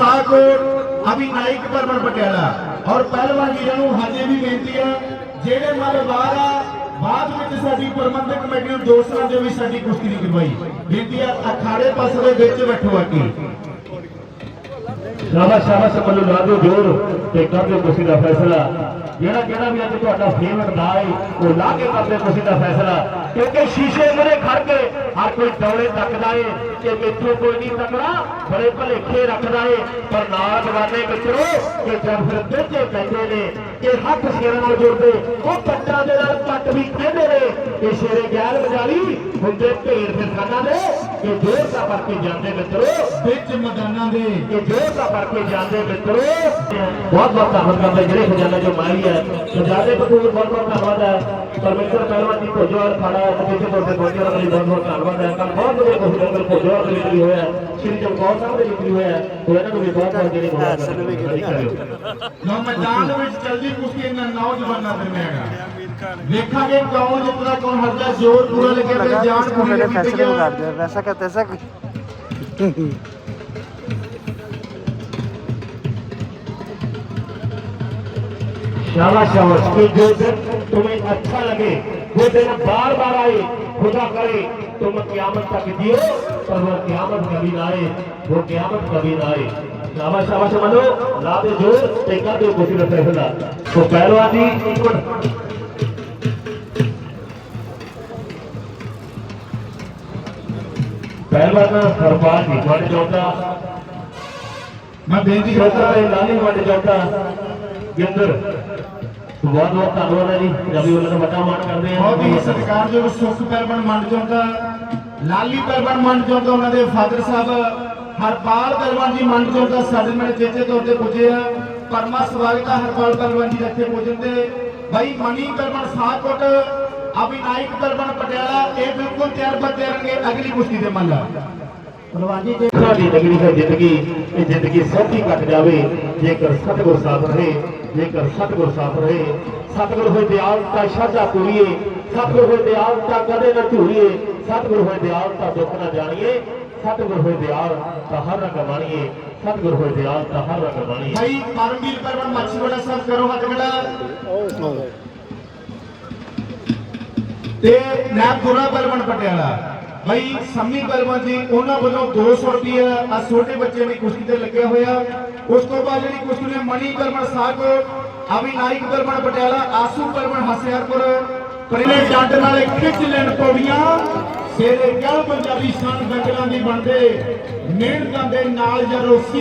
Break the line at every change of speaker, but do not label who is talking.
ਸਾਹਕੋਟ ਅਭੀ ਨਾਈਕ ਪਰਮਨ ਪਟਿਆਲਾ। ਔਰ ਪਹਿਲਵਾਨ ਵੀਰਾਂ ਨੂੰ ਹਜੇ ਵੀ ਬੇਨਤੀ ਹੈ, ਜਿਹੜੇ ਮਨ ਬਾਹਰ ਆ, ਬਾਅਦ ਵਿੱਚ ਸਾਡੀ ਪ੍ਰਬੰਧਕ ਕਮੇਟੀ ਨੂੰ ਦੋਸਤਾਂ ਦੇ ਵੀ ਸਾਡੀ ਕੁਸ਼ਤੀ ਨਹੀਂ ਕਰਵਾਈ। ਬੇਨਤੀ ਹੈ, ਅਖਾੜੇ ਪਾਸੇ ਦੇ ਵਿੱਚ ਬੈਠੋ ਆ ਕੇ।
ਸ਼ਾਬਾਸ਼ ਸ਼ਾਬਾਸ਼ ਮੱਲੂ ਲਾ ਦਿਓ ਜੋਰ ਤੇ ਕਰ ਦਿਓ ਕੁਸ਼ਤੀ ਦਾ ਫੈਸਲਾ। ਜਿਹੜਾ ਜਿਹੜਾ ਵੀ ਅੱਜ ਤੁਹਾਡਾ ਫੇਵਰਟ ਦਾ ਹੈ, ਉਹ ਲਾ ਕੇ ਕਰਦੇ ਦਿਓ ਕੁਸ਼ਤੀ ਦਾ ਫੈਸਲਾ। ਕਿਉਂਕਿ ਸ਼ੀਸ਼ੇ ਮੂਹਰੇ ਖੜ ਕੇ ਹਰ ਕੋਈ ਦੌੜੇ ਤੱਕਦਾ ਏ ਕਿ ਇੱਥੋਂ ਕੋਈ ਨਹੀਂ ਤੱਕਦਾ ਬੜੇ ਭਲੇਖੇ ਰੱਖਦਾ ਏ। ਪਰ ਨਾਲ ਜਵਾਨੇ ਮਿੱਤਰੋ ਕਿ ਜਦ ਫਿਰ ਦਿੱਤੇ ਪੈਂਦੇ ਨੇ ਕਿ ਹੱਥ ਸ਼ੇਰਾਂ ਨਾਲ ਜੁੜਦੇ ਉਹ ਪੱਟਾਂ ਦੇ ਨਾਲ ਪੱਟ ਵੀ ਕਹਿੰਦੇ ਨੇ। ਕਿ ਸ਼ੇਰੇ ਗੈਲ ਵਜਾਲੀ ਹੁੰਦੇ ਭੇਡ ਫਿਰਖਾਨਾਂ ਦੇ ਕਿ ਜੋਰ ਦਾ ਕੇ ਜਾਂਦੇ ਮਿੱਤਰੋ।
ਵਿੱਚ ਮੈਦਾਨਾਂ ਦੇ।
ਕਿ ਜੋ ਦਾ ਕਰਕੇ ਜਾਂਦੇ ਮਿੱਤਰੋ। ਬਹੁਤ ਬਹੁਤ ਧੰਨਵਾਦ ਕਰਦੇ ਜਿਹੜੇ ਖਜ਼ਾਨਾ ਜੋ ਮਾਰੀ ਹੈ। ਖਜ਼ਾਨੇ ਬਤੂਰ ਬਹੁਤ ਬਹੁਤ ਧੰਨਵਾਦ ਹੈ। ਪਰਮੇਸ਼ਰ ਪਹਿਲਵਾਨ ਜੀ ਭੋਜੋਵਾਲ ਖਾੜਾ ਕਮੇਟੀ ਤੋਂ ਤੇ ਪਹੁੰਚੇ ਲਈ ਬਹੁਤ ਬਹੁਤ ਧੰਨਵਾਦ। ਹੈ ਕੱਲ ਬਹੁਤ ਵਧੀਆ ਖੁਸ਼ਖਬਰ ਭੋਜੋਵਾਲ ਦੇ ਵਿੱਚ ਵੀ ਹੋਇਆ ਸ਼੍ਰੀ ਚਮਕੌਰ ਸਾਹਿਬ ਦੇ ਵਿੱਚ ਵੀ ਹੋਇਆ ਤੇ ਇਹਨਾਂ ਨੂੰ ਵੀ ਬਹੁਤ ਬਹੁਤ ਜਿਹੜੇ ਬਹੁਤ
ਨੌ ਮੈਦਾਨ ਵਿੱਚ ਚੱਲਦੀ ਕੁਸ਼ਤੀ ਇਹਨਾਂ ਨੌਜਵਾਨਾਂ ਦਰਮਿਆਨ ਆ ਵੇਖਾਂਗੇ ਕੌਣ ਜਿੱਤਦਾ ਕੌਣ ਹਾਰਦਾ ਜ਼ੋਰ ਪੂਰਾ ਲੱਗਿਆ ਤੇ ਜਾਨ
इसको
ਪੂਰੀ
मेरे
ਲੱਗੀ
फैसले
ਪਈ
बिगाड़
ਆ
दिया वैसा का तैसा कुछ
शाबाश शाबाश कि जो दिन तुम्हें अच्छा लगे वो दिन बार बार आए खुदा करे तुम क्यामत तक दियो पर वो क्यामत कभी ना आए वो क्यामत कभी ना आए शाबाश शाबाश मनो लादे जो ते कर दो कुछ न फैसला तो पहलवान जी एक मिनट पहलवान सरपाल जी बड़
जोटा मैं
बेनती
करता
है लाली बड़ जोटा गिंदर ਬਹੁਤ ਬਹੁਤ ਧੰਨਵਾਦ ਹੈ ਜੀ। ਰਵੀ ਵੱਲੋਂ ਵੱਡਾ ਮਾਣ ਕਰਦੇ ਹਾਂ।
ਬਹੁਤ ਹੀ ਸਤਿਕਾਰਯੋਗ ਸੁਖ ਪਹਿਲਵਾਨ ਮੰਨ ਚੌਂਦਾ ਲਾਲੀ ਪਹਿਲਵਾਨ ਮੰਨ ਚੌਂਦਾ ਉਹਨਾਂ ਦੇ ਫਾਦਰ ਸਾਹਿਬ ਹਰਪਾਲ ਪਹਿਲਵਾਨ ਜੀ ਮੰਨ ਚੌਂਦਾ ਸਾਡੇ ਨਾਲ ਚੇਚੇ ਤੌਰ ਤੇ ਪੁੱਜੇ ਆ। ਪਰਮਾ ਸਵਾਗਤ ਹੈ ਹਰਪਾਲ ਪਹਿਲਵਾਨ ਜੀ ਦੇ ਇੱਥੇ ਪੁੱਜਣ ਤੇ। ਭਾਈ ਮਣੀ ਪਹਿਲਵਾਨ ਸਾਹਕੋਟ ਅਭਿਨਾਇਕ ਪਹਿਲਵਾਨ ਪਟਿਆਲਾ ਇਹ ਬਿਲਕੁਲ ਤਿਆਰ ਬਰ ਤਿਆਰਨਗੇ ਅਗਲੀ ਕੁਸ਼ਤੀ ਦੇ ਮੱਲਾ ਪਹਿਲਵਾਨ ਜੀ।
ਸਾਡੀ ਜ਼ਿੰਦਗੀ ਹੈ ਜ਼ਿੰਦਗੀ ਇਹ ਜ਼ਿੰਦਗੀ ਸੌਖੀ ਕੱਟ ਜਾਵੇ ਜੇਕਰ ਸਤਿਗੁਰ ਸਾਥ ਰਹੇ। ਜੇਕਰ ਸਤਿਗੁਰ ਸਾਥ ਰਹੇ, ਸਤਿਗੁਰ ਹੋਏ ਦਿਆਲ ਤਾਂ ਸ਼ਰਧਾ ਪੂਰੀਏ, ਸਤਿਗੁਰ ਹੋਏ ਦਿਆਲ ਤਾਂ ਕਦੇ ਨਾ ਝੂਰੀਏ, ਸਤਿਗੁਰ ਹੋਏ ਦਿਆਲ ਤਾਂ ਦੁੱਖ ਨਾ ਜਾਣੀਏ, ਸਤਿਗੁਰ ਹੋਏ ਦਿਆਲ ਤਾਂ ਹਰ ਰੰਗ ਬਾਣੀਏ ਸਤਿਗੁਰ ਹੋਏ ਦਿਆਲ ਤਾਂ ਹਰ ਰੰਗ ਬਾਣੀਏ
ਭਾਈ, ਪਰਮਵੀਰ ਪਹਿਲਵਾਨ ਮੱਛੀਵਾੜਾ ਸਾਹਿਬ ਕਰੋ ਹੱਥ ਖੜਾ ਤੇ ਨਾਬ ਗੁਰਾ ਪਹਿਲਵਾਨ ਪਟਿਆਲਾ। ਭਾਈ ਸੰਮੀ ਪਹਿਲਵਾਨ ਜੀ, ਉਹਨਾਂ ਵੱਲੋਂ 200 ਰੁਪਏ ਆ ਛੋਟੇ ਬੱਚੇ ਦੀ ਕੁਸ਼ਤੀ ਤੇ ਲੱਗਿਆ ਹੋਇਆ। ਉਸ ਤੋਂ ਬਾਅਦ ਜਿਹੜੀ ਕੁਸ਼ਤੀ ਨੇ ਮਣੀ ਪਹਿਲਵਾਨ ਸਾਹਕੋ ਅਭਿਨਾਇਕ ਪਹਿਲਵਾਨ ਪਟਿਆਲਾ, ਆਸੂ ਪਹਿਲਵਾਨ ਹਸਿਆਰਪੁਰ, ਪਰਿਲੇ ਜੱਟ ਨਾਲੇ ਖਿੱਚ ਲੈਣ ਪੌੜੀਆਂ ਸੇਰੇ ਕਿਉਂ ਪੰਜਾਬੀ ਸ਼ਾਨ ਦੰਗਲਾਂ ਦੀ ਬਣਦੇ ਮਿਹਨਤਾਂ ਦੇ ਨਾਲ ਜਦੋਂ ਸੀ